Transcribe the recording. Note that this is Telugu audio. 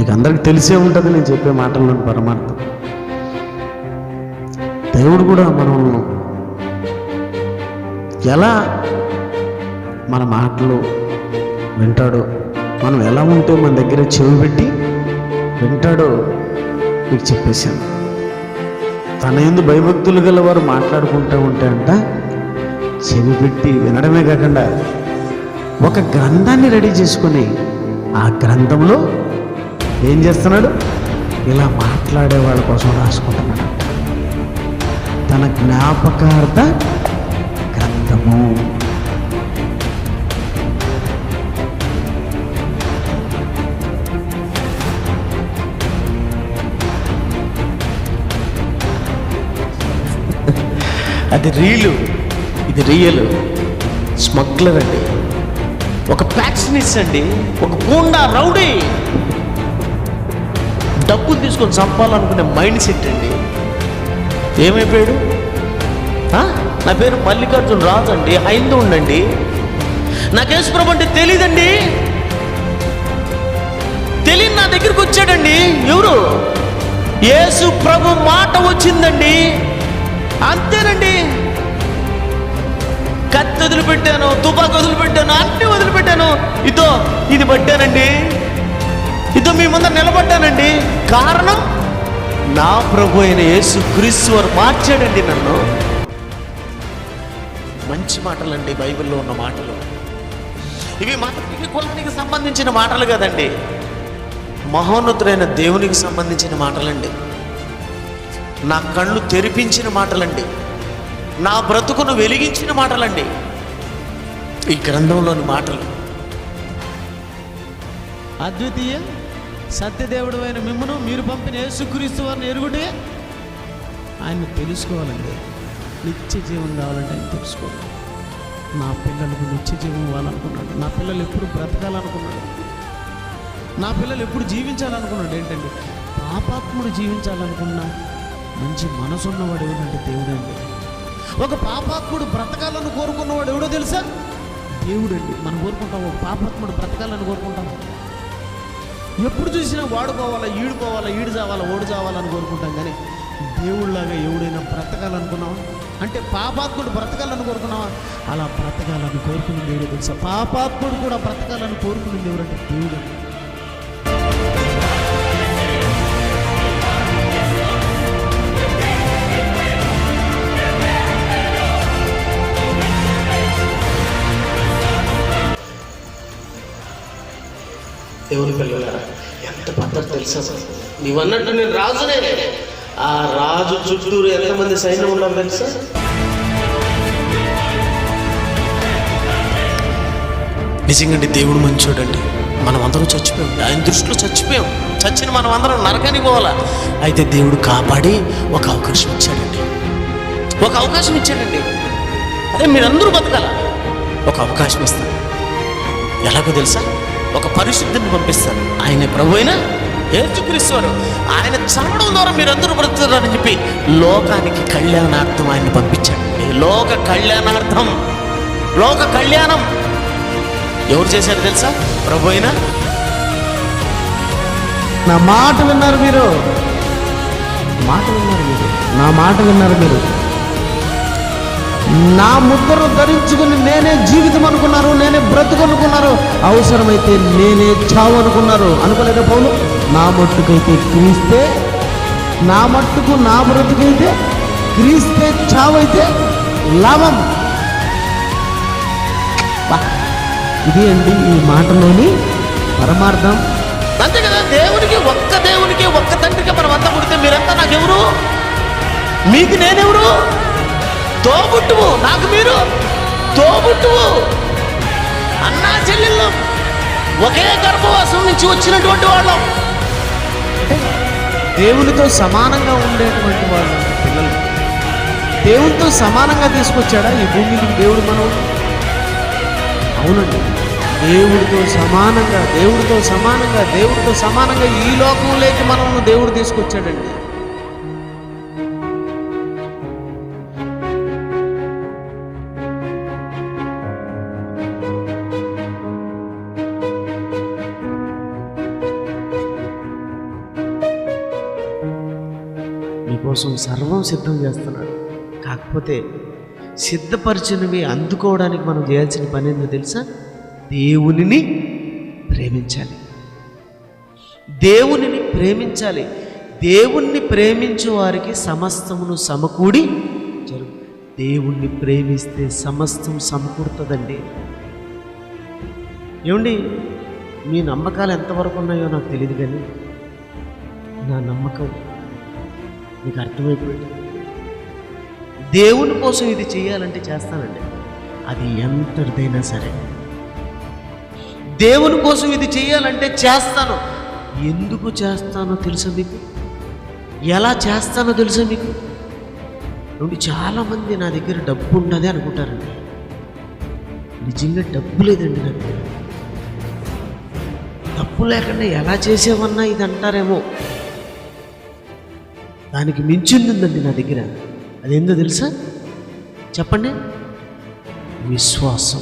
మీకు అందరికి తెలిసే ఉంటుంది నేను చెప్పే మాటల్లోని పరమార్థం. దేవుడు కూడా మనం ఎలా మన మాటలు వింటాడో మనం ఎలా ఉంటే మన దగ్గర చెవి పెట్టి వింటాడో మీకు చెప్పేశాను. తన ఎందు భయభక్తులు గల వారు మాట్లాడుకుంటూ ఉంటే అంట చెవి పెట్టి వినడమే కాకుండా ఒక గ్రంథాన్ని రెడీ చేసుకొని ఆ గ్రంథంలో ఏం చేస్తున్నాడు? ఇలా మాట్లాడే వాళ్ళ కోసం రాసుకుంటున్నాడు. తన జ్ఞాపకార్థ గ్రంథము. అది రీలు. ఇది రియల్. స్మగ్లర్ అండి. ఒక ప్యాక్సినిస్ట్ అండి. ఒక గూండా రౌడీ. డబ్బులు తీసుకొని చంపాలనుకునే మైండ్ సెట్ అండి. ఏమైపోయాడు? నా పేరు మల్లికార్జున రాజు అండి హైందవుండండి. ఉండండి నాకు యేసుప్రభు అంటే తెలియదండి తెలియని నా దగ్గరికి వచ్చాడండి. ఎవరు? యేసు ప్రభు మాట వచ్చిందండి. అంతేనండి. కత్తి వదిలిపెట్టాను తుపాకు వదిలిపెట్టాను అన్ని వదిలిపెట్టాను. ఇదో ఇది పట్టానండి. ఇదో మీ ముందర నిలబడ్డానండి. కారణం నా ప్రభు అయిన యేసు క్రీస్తు వారు మార్చాడండి నన్ను. మంచి మాటలండి బైబిల్లో ఉన్న మాటలు. ఇవి మతానికి కులానికి సంబంధించిన మాటలు కదండి. మహోన్నతుడైన దేవునికి సంబంధించిన మాటలండి. నా కళ్ళు తెరిపించిన మాటలండి. నా బ్రతుకును వెలిగించిన మాటలండి. ఈ గ్రంథంలోని మాటలు. అద్వితీయ సత్యదేవుడు అయిన మిమ్మను మీరు పంపిన యేసుక్రీస్తు వారిని ఎరుగుటే. ఆయన తెలుసుకోవాలండి. నిత్య జీవం కావాలంటే ఆయన తెలుసుకోవాలి. నా పిల్లలకు నిత్య జీవం ఇవ్వాలనుకున్నాడు. నా పిల్లలు ఎప్పుడు బ్రతకాలనుకున్నాడు. నా పిల్లలు ఎప్పుడు జీవించాలనుకున్నాడు. ఏంటండి? పాపాత్ముడు జీవించాలనుకున్నా మంచి మనసున్నవాడు ఎవడంటే దేవుడండి ఒక పాపాత్ముడు బ్రతకాలని కోరుకున్నవాడు ఎవడో తెలుసా? దేవుడండి. మనం కోరుకుంటాం ఒక పాపాత్ముడు బ్రతకాలని కోరుకుంటాం. ఎప్పుడు చూసినా వాడుకోవాలా ఈడుకోవాలా ఈడు చావాలా ఓడి చావాలని కోరుకుంటాం కానీ దేవుళ్ళలాగా ఎవడైనా బ్రతకాలనుకున్నావా? అంటే పాపాత్ముడు బ్రతకాలని కోరుకున్నావా? అలా బ్రతకాలని కోరుకుని దేవుడు తెలుసా? పాపాత్ముడు కూడా బ్రతకాలని కోరుకుని దేవుడు అంటే దేవుడు. దేవుని పిల్లలారా ఎంత పద్ధతి తెలుసా? నీవన్నట్టు నేను రాజునే. ఆ రాజు చుట్టూరు ఎంతమంది సైన్యం ఉన్నాం తెలుసా? నిజంగా దేవుడు మంచోడండి. మనం అందరం చచ్చిపోయాం. ఆయన దృష్టిలో చచ్చిపోయాం. చచ్చిన మనం అందరం నరకానికి పోవాలా? అయితే దేవుడు కాపాడి ఒక అవకాశం ఇచ్చాడండి. ఒక అవకాశం ఇచ్చాడండి. అదే మీరందరూ బతకాల? ఒక అవకాశం ఇస్తాను. ఎలాగో తెలుసా? ఒక పరిశుద్ధిని పంపిస్తాను. ఆయన ప్రభు అయినా ఏర్చుక్రీస్తారు ఆయన చంపడం ద్వారా మీరందరూ బ్రతుకుతారని చెప్పి లోకానికి కళ్యాణార్థం ఆయన పంపించండి. లోక కళ్యాణార్థం. లోక కళ్యాణం. ఎవరు చేశారు తెలుసా? ప్రభు అయినా నా మాట విన్నారు మీరు. మాట విన్నారు మీరు. నా మాట విన్నారు మీరు. నా ముద్రను ధరించుకుని నేనే జీవితం అనుకున్నారు నేనే బ్రతుకు అనుకున్నారు. అవసరమైతే నేనే చావు అనుకున్నారు. అనుకోలేదా పౌలు? నా మట్టుకైతే క్రీస్తే నా మట్టుకు నా బ్రతుకైతే క్రీస్తే చావైతే లాభం. ఇది అండి ఈ మాటలోని పరమార్థం. అంతే కదా దేవునికి ఒక్క దేవునికి ఒక్క తండ్రికి మనం అంతా పుడితే మీరంతా నాకెవరు? మీకు నేనెవరు? తోబుట్టువు నాకు మీరు తోబుట్టువు. అన్నా చెల్లెళ్ళు ఒకే గర్భవాసం నుంచి వచ్చినటువంటి వాళ్ళం. దేవునితో సమానంగా ఉండేటువంటి వాళ్ళు పిల్లలు. దేవునితో సమానంగా తీసుకొచ్చాడా ఈ భూమికి దేవుడు మనం అవునండి. దేవుడితో సమానంగా దేవుడితో సమానంగా దేవుడితో సమానంగా ఈ లోకంలోకి మనం దేవుడు తీసుకొచ్చాడండి. కోసం సర్వం సిద్ధం చేస్తున్నాడు కాకపోతే సిద్ధపరిచినవి అందుకోవడానికి మనం చేయాల్సిన పని ఏంటో తెలుసా? దేవునిని ప్రేమించాలి. దేవునిని ప్రేమించాలి. దేవుణ్ణి ప్రేమించు వారికి సమస్తమును సమకూడి జరుగు. దేవుణ్ణి ప్రేమిస్తే సమస్తం సమకూరుతుందండి. ఏమండి మీ నమ్మకాలు ఎంతవరకు ఉన్నాయో నాకు తెలియదు కానీ నా నమ్మకం మీకు అర్థమైపోయింది. దేవుని కోసం ఇది చేయాలంటే చేస్తానండి. అది ఎంతటిదైనా సరే. దేవుని కోసం ఇది చేయాలంటే చేస్తాను. ఎందుకు చేస్తానో తెలుసా మీకు? ఎలా చేస్తానో తెలుసా మీకు? నుండి చాలామంది నా దగ్గర డబ్బు ఉన్నది అనుకుంటారండి. నిజంగా డబ్బు లేదండి నా దగ్గర. డబ్బు లేకుండా ఎలా చేసేవన్నా ఇది అంటారేమో. దానికి మించిందండి నా దగ్గర. అదేందో తెలుసా? చెప్పండి. విశ్వాసం.